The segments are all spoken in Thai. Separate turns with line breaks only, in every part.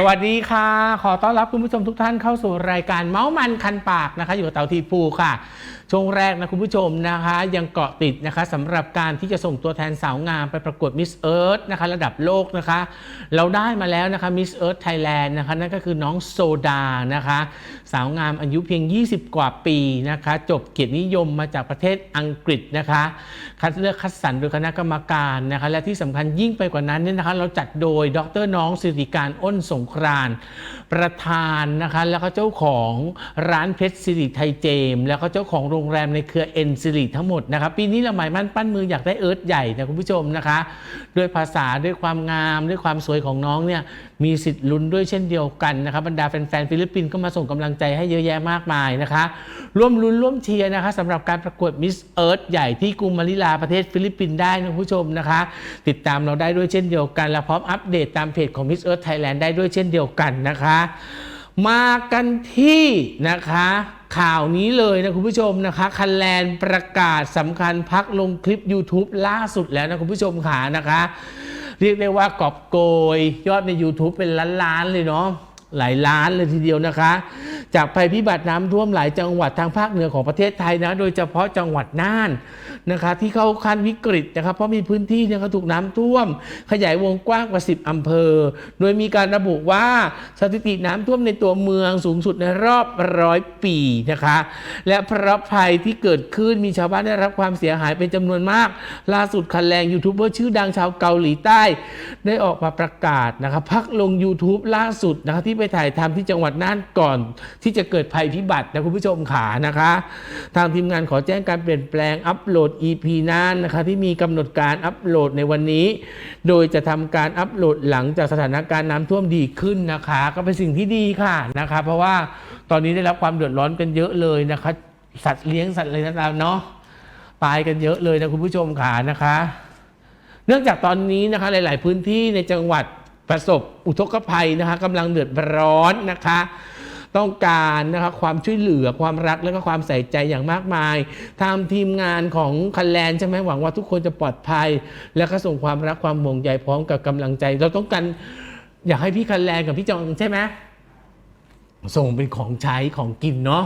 สวัสดีค่ะ ขอต้อนรับคุณผู้ชมทุกท่านเข้าสู่รายการเมาส์มันคันปากนะคะ อยู่กับเต่าทีปูค่ะ ช่วงแรกนะคุณผู้ชมนะคะยังเกาะติดนะคะสำหรับการที่จะส่งตัวแทนสาวงามไปประกวดมิสเอิร์ธนะคะระดับโลกนะคะ เราได้มาแล้วนะคะมิสเอิร์ธไทยแลนด์นะคะนั่นก็คือน้องโซดานะคะ สาวงามอายุเพียง 20 กว่าปีนะคะ จบเกียรตินิยมมาจากประเทศอังกฤษนะคะ คัดเลือกคัดสรรโดยคณะกรรมการนะคะและที่สำคัญยิ่งไปกว่านั้นเนี่ยนะคะเราจัดโดยดรน้องสิริการอ้นสงกราน ประธานนะคะแล้วก็เจ้าของร้านเพชรสิริไทยเจมส์แล้วก็เจ้าของโรงแรมในเครือเอ็นสิริทั้งหมดนะคะปีนี้เราหมายมั่นปั้นมืออยากได้เอิร์ธใหญ่นะคุณผู้ชมนะคะ ด้วยภาษาด้วยความงาม ด้วยความสวยของน้องเนี่ยมีสิทธิ์ลุ้นด้วยเช่นเดียวกันนะคะบรรดาแฟนๆฟิลิปปินส์ก็มาส่งกำลังใจให้เยอะแยะมากมายนะคะ ร่วมลุ้นร่วมเชียร์นะคะสำหรับการประกวดมิสเอิร์ธใหญ่ที่กรุงมะนิลาประเทศฟิลิปปินส์ได้นะคุณผู้ชมนะคะ ติดตามเราได้ด้วยเช่นเดียวกันและพร้อมอัปเดตตามเพจของ Miss Earth Thailand ได้ด้วยเช่นเดียวกันนะคะมากันที่นะคะข่าวนี้เลยนะคุณผู้ชมนะคะคันแลนประกาศสำคัญพักลงคลิป YouTube ล่าสุดแล้วนะคุณผู้ชมขานะคะ เรียกได้ว่ากอบโกย ยอดใน YouTube เป็นล้านๆเลยเนาะหลายล้านเลยทีเดียวนะคะจากภัยพิบัติน้ำท่วมหลายจังหวัดทางภาคเหนือของประเทศไทยนะโดยเฉพาะจังหวัดน่านนะคะที่เข้าขั้นวิกฤตนะครับเพราะมีพื้นที่เนี่ยเขาถูกน้ำท่วม ขยายวงกว้างกว่า 10อำเภอ โดยมีการระบุว่าสถิติน้ำท่วมในตัวเมืองสูงสุดในรอบร้อยปีนะคะและเพราะภัยที่เกิดขึ้นมีชาวบ้านได้รับความเสียหายเป็นจำนวนมาก ล่าสุดคันแรงยูทูบเบอร์ชื่อดังชาวเกาหลีใต้ ได้ออกมาประกาศนะครับพักลง YouTube ล่าสุดนะคะที่ไปถ่ายทำที่จังหวัดน่านก่อนที่จะเกิดภัยพิบัตินะคุณผู้ชมขานะคะ ทางทีมงานขอแจ้งการเปลี่ยนแปลงอัปโหลด EP น่านนะคะที่มีกำหนดการอัปโหลดในวันนี้ โดยจะทำการอัปโหลดหลังจากสถานการณ์น้ำท่วมดีขึ้นนะคะ ก็เป็นสิ่งที่ดีค่ะนะคะ เพราะว่าตอนนี้ได้รับความเดือดร้อนกันเยอะเลยนะคะ สัตว์เลี้ยงสัตว์อะไรต่างๆเนาะตายกันเยอะเลยนะคุณผู้ชมขานะคะ เนื่องจากตอนนี้นะคะหลาย ๆ พื้นที่ในจังหวัดประสบอุทกภัยนะคะกำลังเดือดร้อนนะคะ ต้องการนะคะความช่วยเหลือความรักและก็ความใส่ใจอย่างมากมายทางทีมงานของคันแลนใช่ไหมหวังว่าทุกคนจะปลอดภัย และก็ส่งความรักความห่วงใยพร้อมกับกำลังใจ เราต้องการอยากให้พี่คันแลนกับพี่จองใช่ไหมส่งเป็นของใช้ของกินเนาะ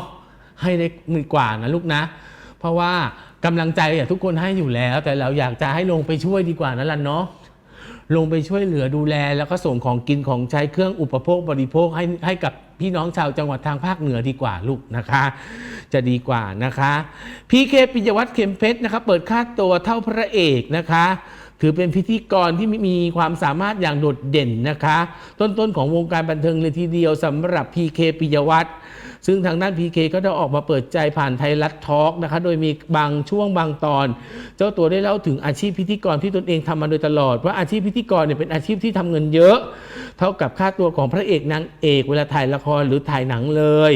ให้ได้มือกว่านะลูกนะ เพราะว่ากำลังใจอะทุกคนให้อยู่แล้ว แต่เราอยากจะให้ลงไปช่วยดีกว่านั่นแหละเนาะลงไปช่วยเหลือดูแล แล้วก็ส่งของกินของใช้เครื่องอุปโภคบริโภคให้ให้กับ พี่น้องชาวจังหวัดทางภาคเหนือดีกว่าลูกนะคะ จะดีกว่านะคะ พีเคปิยวัฒน์เข็มเพชรนะคะเปิดค่าตัวเท่าพระเอกนะคะ ถือเป็นพิธีกรที่มีความสามารถอย่างโดดเด่นนะคะ ต้นๆของวงการบันเทิงเลยทีเดียวสำหรับ PK ปิยวัฒน์ซึ่งทางด้าน PK ก็ได้ออกมาเปิดใจผ่านไทยรัฐทอล์กนะคะ โดยมีบางช่วงบางตอน เจ้าตัวได้เล่าถึงอาชีพพิธีกรที่ตนเองทำมาโดยตลอด ว่าอาชีพพิธีกรเนี่ยเป็นอาชีพที่ทำเงินเยอะ เท่ากับค่าตัวของพระเอกนางเอกเวลาถ่ายละครหรือถ่ายหนังเลย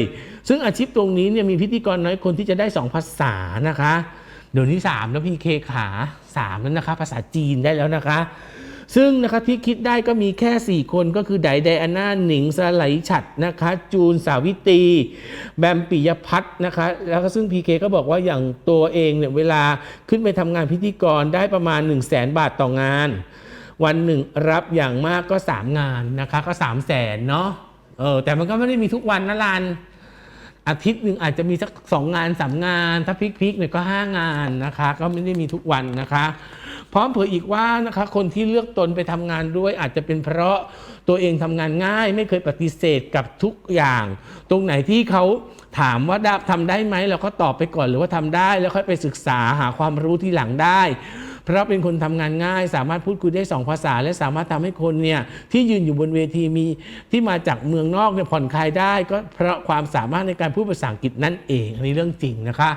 ซึ่งอาชีพตรงนี้เนี่ยมีพิธีกรน้อยคนที่จะได้สองภาษานะคะ เดี๋ยวนี้3แล้วพี่เคขา3แล้วนะคะ ภาษาจีนได้แล้วนะคะ ซึ่งนะคะที่คิดได้ก็มีแค่ 4 คนก็คือไดไดอาน่าหนิงสไลฉัดนะคะ จูนสาวิตรีแบมปิยพัฒน์นะคะ แล้วก็ซึ่งพีเคก็บอกว่าอย่างตัวเองเนี่ยเวลาขึ้นไปทำงานพิธีกรได้ประมาณ 1 0 0 0 0แบาทต่องาน วันหนึ่งรับอย่างมากก็ 3 งานนะคะก็ 3 0 0แสนเนาะเออแต่มันก็ไม่ได้มีทุกวันนะลัน อาทิตย์หนึ่งอาจจะมีสักสองงานสามงาน ถ้าพลิกๆเนี่ยก็ห้างานนะคะ ก็ไม่ได้มีทุกวันนะคะ พร้อมเผยอีกว่านะคะ คนที่เลือกตนไปทำงานด้วย อาจจะเป็นเพราะตัวเองทำงานง่าย ไม่เคยปฏิเสธกับทุกอย่าง ตรงไหนที่เขาถามว่าได้ทำได้ไหมเราก็ตอบไปก่อนหรือว่าทำได้ แล้วค่อยไปศึกษาหาความรู้ที่หลังได้ เพราะเป็นคนทำงานง่าย สามารถพูดคุยได้สองภาษา และสามารถทำให้คนเนี่ยที่ยืนอยู่บนเวทีมีที่มาจากเมืองนอกเนี่ยผ่อนคลายได้ ก็เพราะความสามารถในการพูดภาษาอังกฤษนั่นเองอันนี้เรื่องจริงนะคะ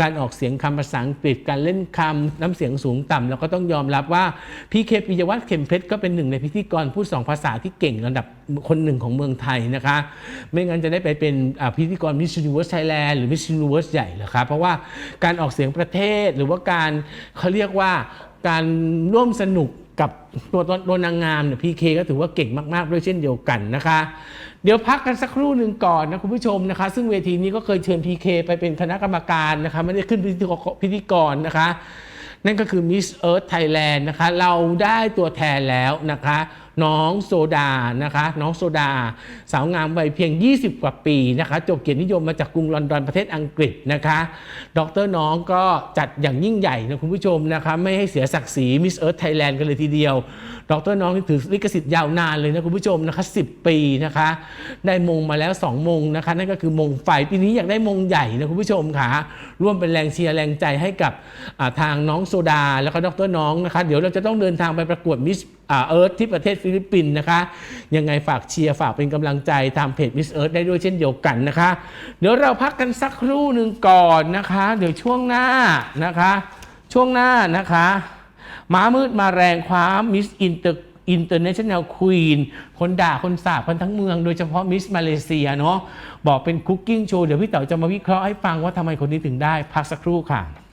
การออกเสียงคำภาษาอังกฤษการเล่นคำน้ำเสียงสูงต่ำเราก็ต้องยอมรับว่าพี่เคปิยวัฒน์เข็มเพชรก็เป็นหนึ่งในพิธีกรพูดสองภาษาที่เก่งระดับคนหนึ่งของเมืองไทยนะคะ ไม่งั้นจะได้ไปเป็นพิธีกรมิส s u นิเวิร์สไทยแลนด์หรือมิส s u นิเวิร์สใหญ่เหรอครับเพราะว่าการออกเสียงประเทศหรือว่าการเขาเรียกว่าการร่วมสนุกกับตัวตัวนางงามเนี่ยพีเคก็ถือว่าเก่งมาก ๆ ด้วยเช่นเดียวกันนะคะ เดี๋ยวพักกันสักครู่หนึ่งก่อนนะคุณผู้ชมนะคะ ซึ่งเวทีนี้ก็เคยเชิญพีเคไปเป็นคณะกรรมการนะคะไม่ได้ขึ้นพิธีกรพิธีกรนะคะ นั่นก็คือ Miss Earth Thailand นะคะ เราได้ตัวแทนแล้วนะคะ น้องโซดานะคะน้องโซดา สาวงามวัยเพียง 20 กว่าปีนะคะจบเกียรตินิยมมาจากกรุงลอนดอนประเทศอังกฤษนะคะดรน้องก็จัดอย่างยิ่งใหญ่นะคุณผู้ชมนะคะไม่ให้เสียศักดิ์ศรีมิสเอิร์ธไทยแลนด์กันเลยทีเดียว ดรน้องนี่ถือลิขสิทธิ์ยาวนานเลยนะคุณผู้ชมนะคะ10 ปีนะคะได้มงมาแล้ว 2 มงนะคะนั่นก็คือมงไฟปีนี้อยากได้มงใหญ่นะคุณผู้ชมค่ะร่วมเป็นแรงเชียร์แรงใจให้กับทางน้องโซดาแล้วก็ดรน้องนะคะเดี๋ยวเราจะต้องเดินทางไปประกวดมิส เอิร์ธที่ประเทศฟิลิปปินส์นะคะ ยังไงฝากเชียร์ฝากเป็นกำลังใจทางเพจมิสเอิร์ธได้ด้วยเช่นเดียวกันนะคะ เดี๋ยวเราพักกันสักครู่หนึ่งก่อนนะคะ เดี๋ยวช่วงหน้านะคะ ช่วงหน้านะคะม้ามืดมาแรงคว้ามิสอินเตอร์อินเตอร์เนชั่นแนลควีนคนด่าคนสาบกันทั้งเมือง โดยเฉพาะมิสมาเลเซียเนาะบอกเป็นคุกกิ้งโชว์ เดี๋ยวพี่เต๋อจะมาวิเคราะห์ให้ฟังว่าทำไมคนนี้ถึงได้ พักสักครู่ค่ะ